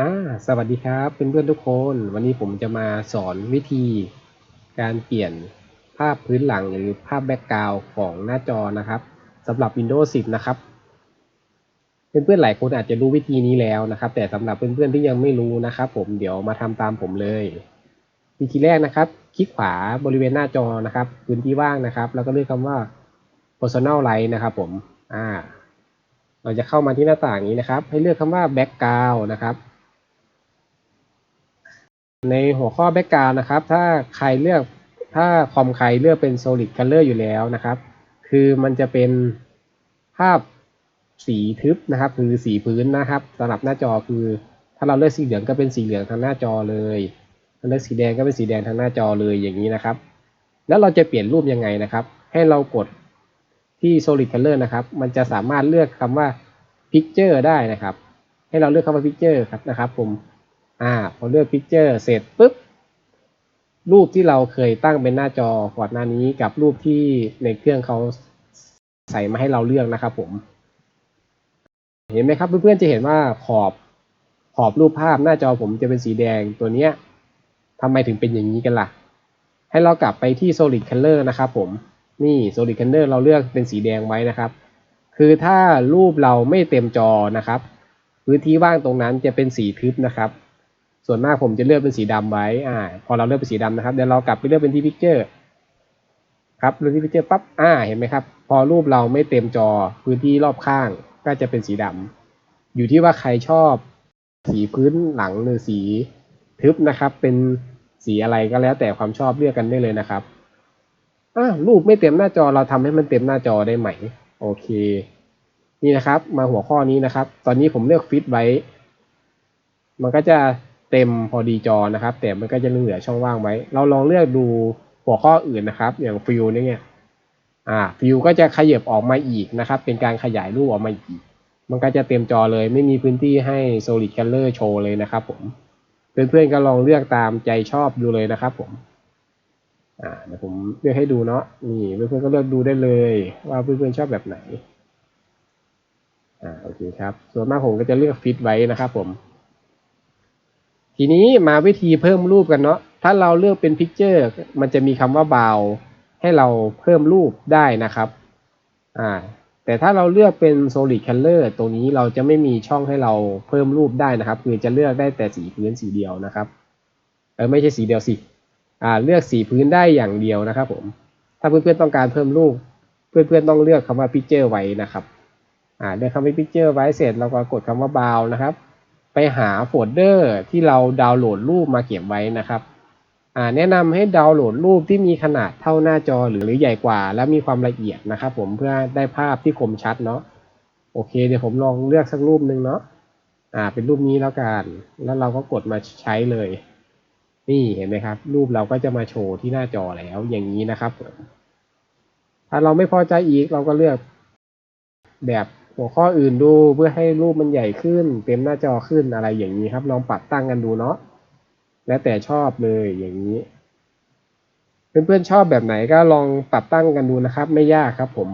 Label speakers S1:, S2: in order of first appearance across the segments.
S1: อ่าสวัสดีครับเพื่อนๆทุกคน วันนี้ผมจะมาสอนวิธีการเปลี่ยนภาพพื้นหลังหรือภาพแบ็กกราวด์ของหน้าจอนะครับสำหรับ Windows 10 นะครับ เพื่อนๆหลายคนอาจจะรู้วิธีนี้แล้วนะครับ แต่สำหรับเพื่อนๆที่ยังไม่รู้นะครับ ผมเดี๋ยวมาทำตามผมเลย วิธีแรกนะครับ คลิกขวาบริเวณหน้าจอนะครับ พื้นที่ว่างนะครับ แล้วก็เลือกคำว่า personal light นะครับ ผมอ่าเราจะเข้ามาที่หน้าต่างนี้นะครับ ให้เลือกคำว่า background นะครับ ในหัวข้อ background นะครับ ถ้าใครเลือกถ้าคอมใครเลือกเป็น solid color อยู่แล้วนะครับ คือมันจะเป็นภาพสีทึบนะครับ คือสีพื้นนะครับสำหรับหน้าจอคือ ถ้าเราเลือกสีเหลืองก็เป็นสีเหลืองทางหน้าจอเลยถ้าเลือกสีแดงก็เป็นสีแดงทางหน้าจอเลยอย่างนี้นะครับ แล้วเราจะเปลี่ยนรูปยังไงนะครับ ให้เรากดที่ solid color นะครับ มันจะสามารถเลือกคำว่า picture ได้นะครับ ให้เราเลือกคำว่า picture ครับนะครับ ผม อ่าพอเลือก picture เสร็จปุ๊บ รูปที่เราเคยตั้งเป็นหน้าจอก่อนหน้านี้กับรูปที่ในเครื่องเขาใส่มาให้เราเลือกนะครับผม เห็นไหมครับเพื่อนๆจะเห็นว่าขอบขอบรูปภาพหน้าจอผมจะเป็นสีแดงตัวเนี้ยทำไมถึงเป็นอย่างนี้กันล่ะ ให้เรากลับไปที่ solid color นะครับผม นี่ solid color เราเลือกเป็นสีแดงไว้นะครับ คือถ้ารูปเราไม่เต็มจอนะครับ พื้นที่ว่างตรงนั้นจะเป็นสีทึบนะครับ ส่วนมากผมจะเลือกเป็นสีดำไว้ อ่า พอเราเลือกเป็นสีดำนะครับเดี๋ยวเรากลับไปเลือกเป็นที่พิกเจอร์ครับเลือกที่พิกเจอร์ปั๊บอ่าเห็นไหมครับ พอรูปเราไม่เต็มจอพื้นที่รอบข้างก็จะเป็นสีดำอยู่ที่ว่าใครชอบสีพื้นหลังหรือสีทึบนะครับ เป็นสีอะไรก็แล้วแต่ความชอบเลือกกันได้เลยนะครับอ่ารูปไม่เต็มหน้าจอเราทำให้มันเต็มหน้าจอได้ไหม โอเค นี่นะครับ มาหัวข้อนี้นะครับ ตอนนี้ผมเลือกฟิตไว้ มันก็จะ เต็มพอดีจอนะครับ แต่มันก็จะเหลือช่องว่างไว้ เราลองเลือกดูหัวข้ออื่นนะครับ อย่างฟิลเนี่ยอ่าฟิลก็จะขยับออกมาอีกนะครับ เป็นการขยายรูปออกมาอีก มันก็จะเต็มจอเลยไม่มีพื้นที่ให้ solid color โชว์เลยนะครับผมเพื่อนๆก็ลองเลือกตามใจชอบดูเลยนะครับผมอ่าเดี๋ยวผมเลือกให้ดูเนาะนี่เพื่อนๆก็เลือกดูได้เลย ว่าเพื่อนๆชอบแบบไหนอ่าโอเคครับ ส่วนมากผมก็จะเลือกฟิตไว้นะครับผม ทีนี้มาวิธีเพิ่มรูปกันเนาะ ถ้าเราเลือกเป็นพิกเจอร์มันจะมีคำว่าบาวให้เราเพิ่มรูปได้นะครับ อ่า แต่ถ้าเราเลือกเป็น solid color ตรงนี้เราจะไม่มีช่องให้เราเพิ่มรูปได้นะครับ คือจะเลือกได้แต่สีพื้นสีเดียวนะครับ เออไม่ใช่สีเดียวสิ อ่า เลือกสีพื้นได้อย่างเดียวนะครับผม ถ้าเพื่อนๆต้องการเพิ่มรูป เพื่อนๆต้องเลือกคำว่า picture ไว้นะครับ อ่า เลือกคำว่า picture ไว้เสร็จเราก็กดคำว่า bow นะครับ ไปหาโฟลเดอร์ที่เราดาวน์โหลดรูปมาเก็บไว้นะครับแนะนำให้ดาวน์โหลดรูปที่มีขนาดเท่าหน้าจอหรือหรือใหญ่กว่า และมีความละเอียดนะครับ ผมเพื่อได้ภาพที่คมชัดเนาะโอเค เดี๋ยวผมลองเลือกสักรูปหนึ่งเนาะอ่า เป็นรูปนี้แล้วกันแล้วเราก็กดมาใช้เลย นี่เห็นไหมครับ รูปเราก็จะมาโชว์ที่หน้าจอแล้วอย่างนี้นะครับถ้าเราไม่พอใจอีกเราก็เลือกแบบ หัวข้ออื่นดูเพื่อให้รูปมันใหญ่ขึ้น เต็มหน้าจอขึ้นอะไรอย่างนี้ครับ ลองปรับตั้งกันดูเนาะแล้วแต่ชอบเลยอย่างนี้ เพื่อนๆชอบแบบไหนก็ลองปรับตั้งกันดูนะครับ ไม่ยากครับผม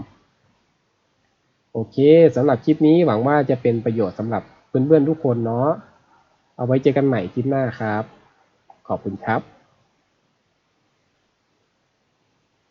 S1: โอเคสำหรับคลิปนี้หวังว่าจะเป็นประโยชน์สำหรับเพื่อนๆทุกคนเนาะเอาไว้เจอกันใหม่คลิปหน้าครับ ขอบคุณครับ